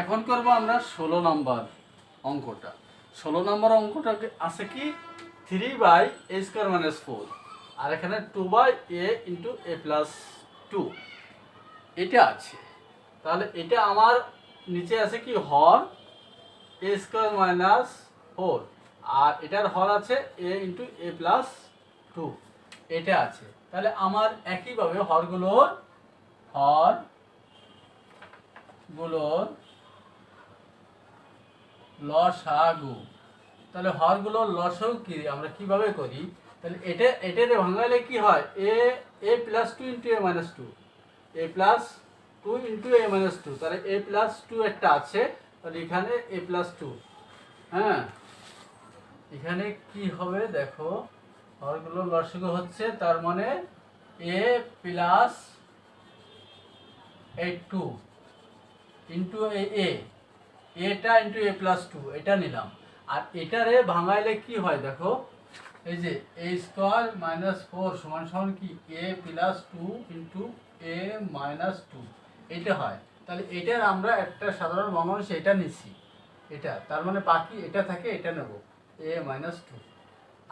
এখন করব আমরা ষোলো নম্বর অঙ্কটা। ষোলো নম্বর অঙ্কটা আছে কি? Three by A square minus four আর এখানে two by A into A plus two এটা আছে। তাহলে এটা আমার নিচে আছে কি? হর এ স্কোয়ার মাইনাস ফোর আর এটার হর আছে A into A plus two এটা আছে। তাহলে আমার একইভাবে হরগুলোর হরগুলোর লসাগু। তাহলে হরগুলোর লসাগু কি? আমরা কীভাবে করি? তাহলে এটা এটারে ভাঙালে কি হয়? A A plus two into A minus two A plus two into A minus two তাহলে এ প্লাস টু একটা আছে, তাহলে এখানে এ প্লাস টু হ্যাঁ? এখানে কি হবে দেখো? হরগুলো লসাগু হচ্ছে, তার মানে এ প্লাস এই টু ইন্টু এ। এটা ইন্টু এ প্লাস টু এটা নিলাম। আর এটারে ভাঙাইলে কি হয় দেখো, এই যে এ স্কোয়ার মাইনাস ফোর সমান সমান কি? A plus two into A minus two এটা হয়। তাহলে এটার আমরা একটা সাধারণ ভগ্নাংশ এটা নিচ্ছি। এটা, তার মানে বাকি এটা থাকে, এটা নেব। এ মাইনাস টু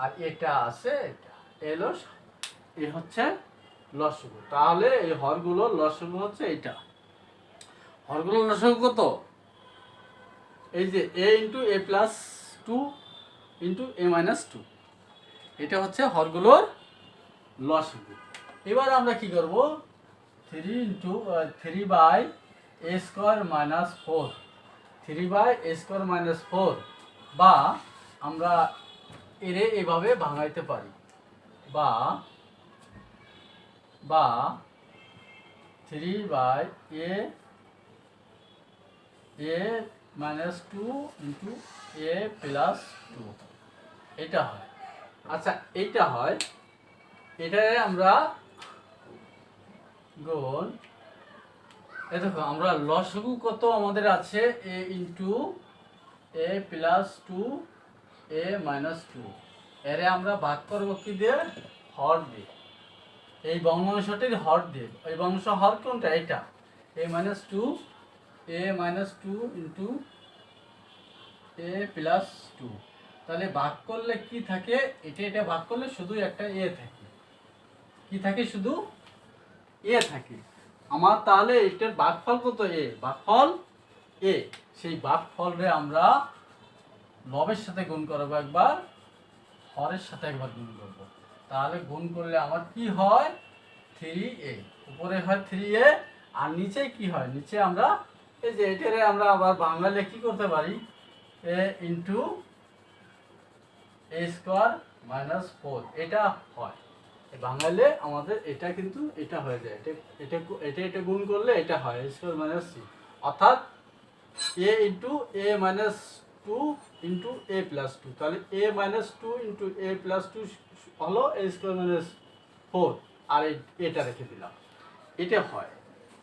আর এটা আছে, এটা এলো এ হচ্ছে লসগু তাহলে এই হরগুলো লসগু হচ্ছে এটা হরগুলো লসগু কত? এই যে A into A plus two into A minus two এটা হচ্ছে হরগুলোর লসগু এবার আমরা কি করব? Three into three by A square minus four three by A square minus four বা আমরা এরে এভাবে ভাঙাইতে পারি। বা বা three by A A minus two into A plus two এটা হয়। আচ্ছা এইটা হয়। এটারে আমরা গুণ এ দেখো, আমরা লসগু কত আমাদের আছে? A into A plus two A minus two এরে আমরা ভাগ করব কি দিয়ে? হর দিয়ে। এই বঙ্গাংশটির হর দিয়ে। এই বংশ হর কোনটা? এটা A minus two A minus two into A plus two তাহলে ভাগ করলে কি থাকে? এটা এটা ভাগ করলে শুধু একটা এ থাকে। কি থাকে শুধু? এ থাকে। আমার তাহলে এটার ভাগফল কত এ ভাগফল এ সেই ভাগফলরে আমরা লবের সাথে গুণ করব একবার, হরের সাথে একবার গুণ করব। তাহলে গুণ করলে আমার কি হয়? থ্রি এ উপরে হয় থ্রি এ আর নিচে কি হয়? নিচে আমরা এই যে এটারে আমরা আবার বাংলালে কি করতে পারি? A into A square minus four এটা হয়। বাঙালে আমাদের এটা কিন্তু এটা হয়ে যায়। এটা এটা এটা গুণ করলে এটা হয়। এ স্কোয়ার মাইনাস সি অর্থাৎ A into A minus two into A plus two তাহলে A minus two into A plus two হলো এ স্কোয়ার মাইনাস ফোর আর এটা রেখে দিলাম। এটা হয়।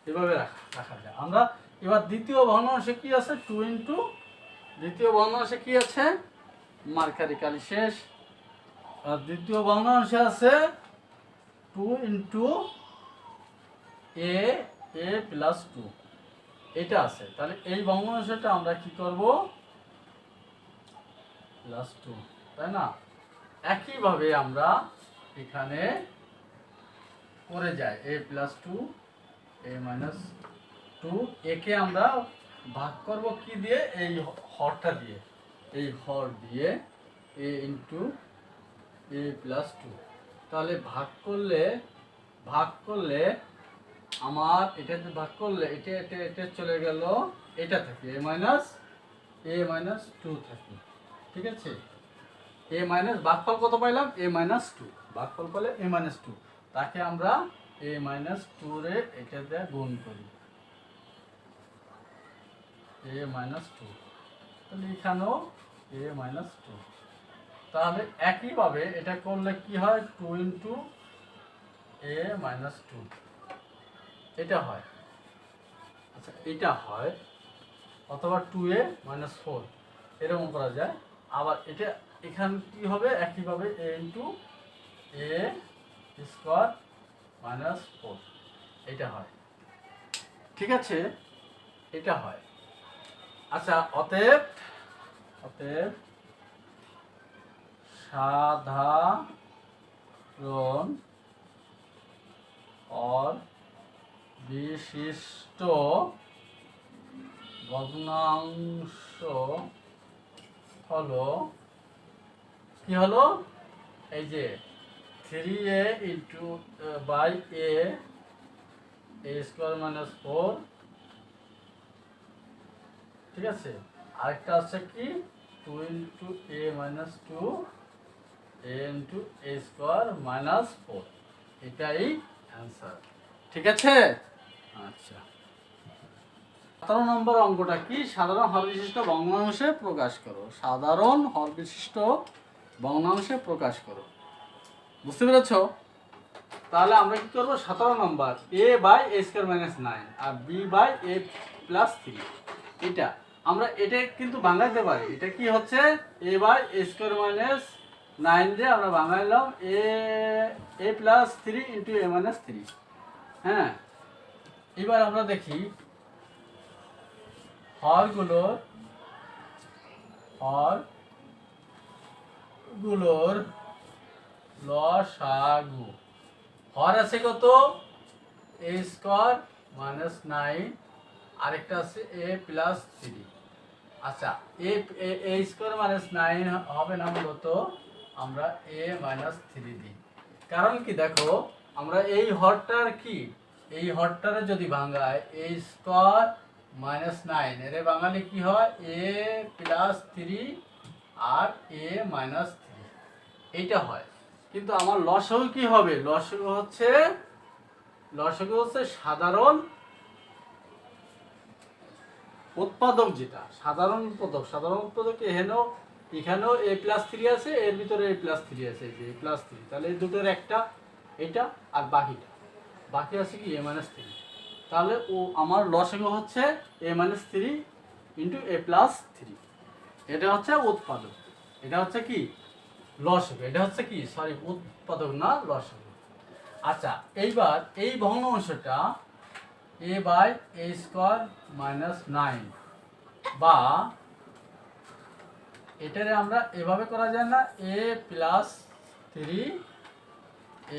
এভাবে রাখা রাখা যায়। আমরা এবার দ্বিতীয় ভগ্নাংশে কি আছে? টু ইন্টু দ্বিতীয় ভগ্নাংশে কি আছে? মার্কারি কালি শেষ। আর দ্বিতীয় ভগ্নাংশে আছে two into A A plus two এটা আছে। তাহলে এই ভগ্নাংশটা আমরা কি করব? প্লাস টু তাই না? একইভাবে আমরা এখানে করে যাই। A plus two A minus two একে আমরা ভাগ করব কি দিয়ে? এই হরটা দিয়ে। এই হর দিয়ে A into A plus two তাহলে ভাগ করলে ভাগ করলে আমার এটাতে ভাগ করলে, এটা এটা এটা চলে গেল এটা থাকে A minus A minus two থাকে। ঠিক আছে? এ মাইনাস ভাগফল কত পাইলাম? এ মাইনাস টু ভাগফল পেলে এ মাইনাস টু তাকে আমরা এ মাইনাস টু রে এটা দিয়ে গুণ করি। এ মাইনাস টু তাহলে এখানেও এ মাইনাস টু তাহলে একইভাবে এটা করলে কি হয়? Two into A minus two এটা হয়। আচ্ছা এটা হয় অথবা টু এ মাইনাস ফোর এরকম করা যায়। আবার এটা এখান কি হবে? একইভাবে A into A square minus four এটা হয়। ঠিক আছে? এটা হয়। আচ্ছা অতএব অতএব সাধারণ অর বিশিষ্ট ভগ্নাংশ হলো, কি হলো? এই যে three A into by A square minus four ঠিক আছে? আরেকটা আছে কি? Two into A minus two A into A square minus four এটাই অ্যান্সার ঠিক আছে? আচ্ছা। সতেরো নম্বর অঙ্কটা কি? সাধারণ হর বিশিষ্ট ভগ্নাংশে প্রকাশ করো। সাধারণ হর বিশিষ্ট ভগ্নাংশে প্রকাশ করো। বুঝতে পেরেছ? তাহলে আমরা কি করব? সতেরো নম্বর A by A square minus nine R B by A plus three এটা। আমরা এটা কিন্তু বাংলাতে পারি। এটা কি হচ্ছে? A by A square minus nine দিয়ে আমরা বাংলাইলাম A A plus three into A minus three হ্যাঁ? এবার আমরা দেখি হরগুলোর হরগুলোর লসাগু হর আছে কত? এ স্কোয়ার মাইনাস নাইন আরেকটা আছে এ প্লাস থ্রি আচ্ছা A A square minus nine হবে না মূলত আমরা এ মাইনাস থ্রি দিই। কারণ কি দেখো, আমরা এই হরটার কি? এই হরটারে যদি ভাঙায় এ স্কোয়ার মাইনাস নাইন এর বাঙালি কি হয়? এ প্লাস থ্রি আর এ মাইনাস থ্রি এইটা হয়। কিন্তু আমার লসগু কি হবে? লসগু হচ্ছে লসগু হচ্ছে? সাধারণ উৎপাদক যেটা, সাধারণ উৎপাদক সাধারণ উৎপাদক এখানেও এখানেও এ প্লাস থ্রি আছে, এর ভিতরে এ প্লাস থ্রি আছে, এই যে এ প্লাস থ্রি তাহলে এই দুটোর একটা, এটা আর বাকিটা। বাকি আছে কি? এ মাইনাস থ্রি তাহলে ও, আমার লসগু হচ্ছে a minus three into a plus three এটা হচ্ছে উৎপাদক। এটা হচ্ছে কি? লসগু এটা হচ্ছে কি? সরি উৎপাদক না লসগু আচ্ছা এইবার এই ভগ্নাংশটা a by a square minus nine বা এটারে আমরা এভাবে করা যায় না a plus three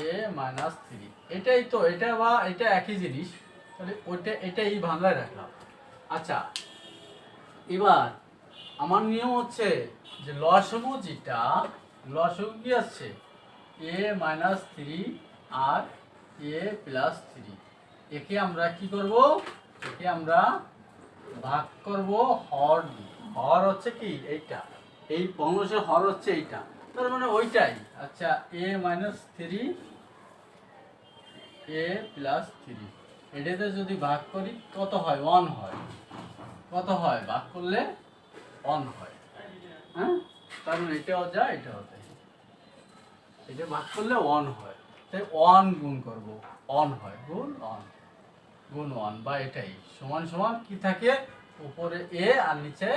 a minus three এটাই তো, এটা বা এটা একই জিনিস, তাহলে ওইটা এটাই ভাঙায় রাখলাম। আচ্ছা এবার আমার নিয়ম হচ্ছে যে লসগু যেটা, লসগু কি আছে? এ মাইনাস থ্রি আর এ প্লাস থ্রি একে আমরা কি করব? একে আমরা ভাগ করব হর দিয়ে। হর হচ্ছে কি? এইটা। এই পনেরোশো হর হচ্ছে এইটা। তার মানে ওইটাই। আচ্ছা a minus three a plus three এটাতে যদি ভাগ করি, কত হয়? ওয়ান হয়। কত হয়? ভাগ করলে অন হয়। হ্যাঁ? তার মানে এটাও যায় এটাও যায় এটা ভাগ করলে অন হয়। তাই অন গুণ করব। অন হয়। গুণ অন গুণ ওয়ান বা এটাই। সমান সমান কি থাকে? উপরে এ আর নিচে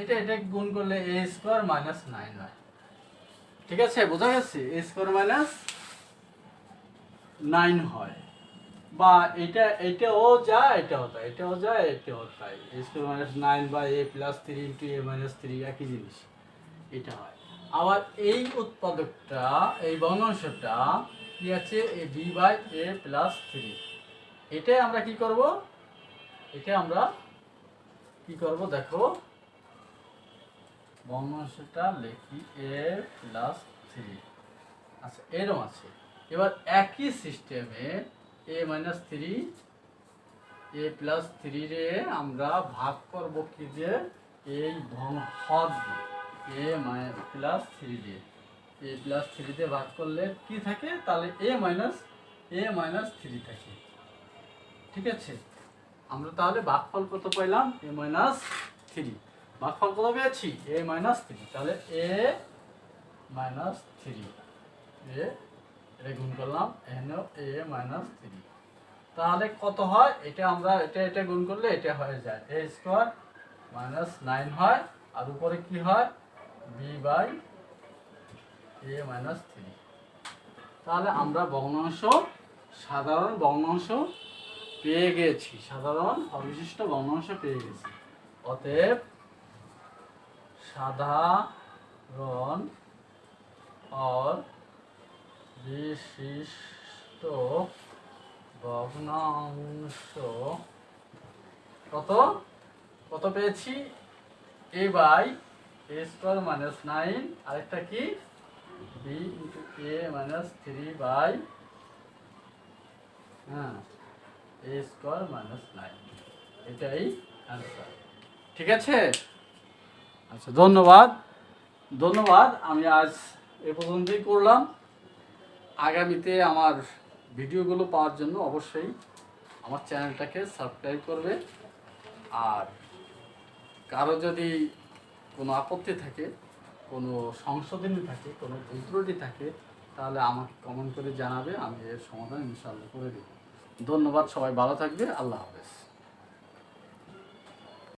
এটা এটা গুণ করলে এ স্কোয়ার মাইনাস নাইন হয়। ঠিক আছে? বোঝা গেছে? এ স্কোয়ার মাইনাস নাইন হয়। বা এটা, এটাও যা এটাও তাই এটাও যায়, এটাও তাই এ স্কোয়ার মাইনাস নাইন বা a plus three into a minus three, একই জিনিস। এটা হয়। আবার এই উৎপাদকটা, এই বর্ণাংশটা কি আছে? A b by a plus three. এটাই আমরা কি করব? এটা আমরা কি করব? দেখো। বর্ণাংশটা লিখি এ প্লাস থ্রি। আচ্ছা এরম আছে। এবার একই সিস্টেমে a minus three, a plus three রে আমরা ভাগ করব কি দিয়ে? এই হর দিয়ে। এ প্লাস থ্রি দিয়ে। এ প্লাস থ্রি দিয়ে ভাগ করলে কি থাকে? তাহলে a minus a minus three থাকে। ঠিক আছে? আমরা তাহলে ভাগফল কত পাইলাম? এ মাইনাস থ্রি ভাগফল কত পেয়েছি? এ মাইনাস থ্রি তাহলে এ মাইনাস থ্রি এ, এটা গুণ করলাম, এখানেও এ মাইনাস থ্রি তাহলে কত হয়? এটা আমরা, এটা এটা গুণ করলে এটা হয়ে যায়। এ স্কোয়ার মাইনাস নাইন হয়। আর উপরে কি হয়? B by a minus three তাহলে আমরা ভগ্নাংশ সাধারণ ভগ্নাংশ পেয়ে গেছি। সাধারণ অবিশিষ্ট ভগ্নাংশ পেয়ে গেছি। অতএব সাধারণ অর বিশিষ্ট ভগ্নাংশ কত? কত পেয়েছি? A by a square minus nine আরেকটা কি? B into a minus three by হ্যাঁ। এ স্কোয়ার মাইনাস নাইন এটাই অ্যান্সার ঠিক আছে? আচ্ছা ধন্যবাদ। ধন্যবাদ আমি আজ এ পর্যন্তই করলাম। আগামীতে আমার ভিডিওগুলো পাওয়ার জন্য অবশ্যই আমার চ্যানেলটাকে সাবস্ক্রাইব করবে। আর কারও যদি কোনো আপত্তি থাকে কোনো সংশোধনী থাকে কোনো ভুল ত্রুটি থাকে তাহলে আমাকে কমেন্ট করে জানাবে আমি এর সমাধান ইনশাল্লাহ করে দেব। ধন্যবাদ সবাই ভালো থাকবে আল্লাহ হাফেজ।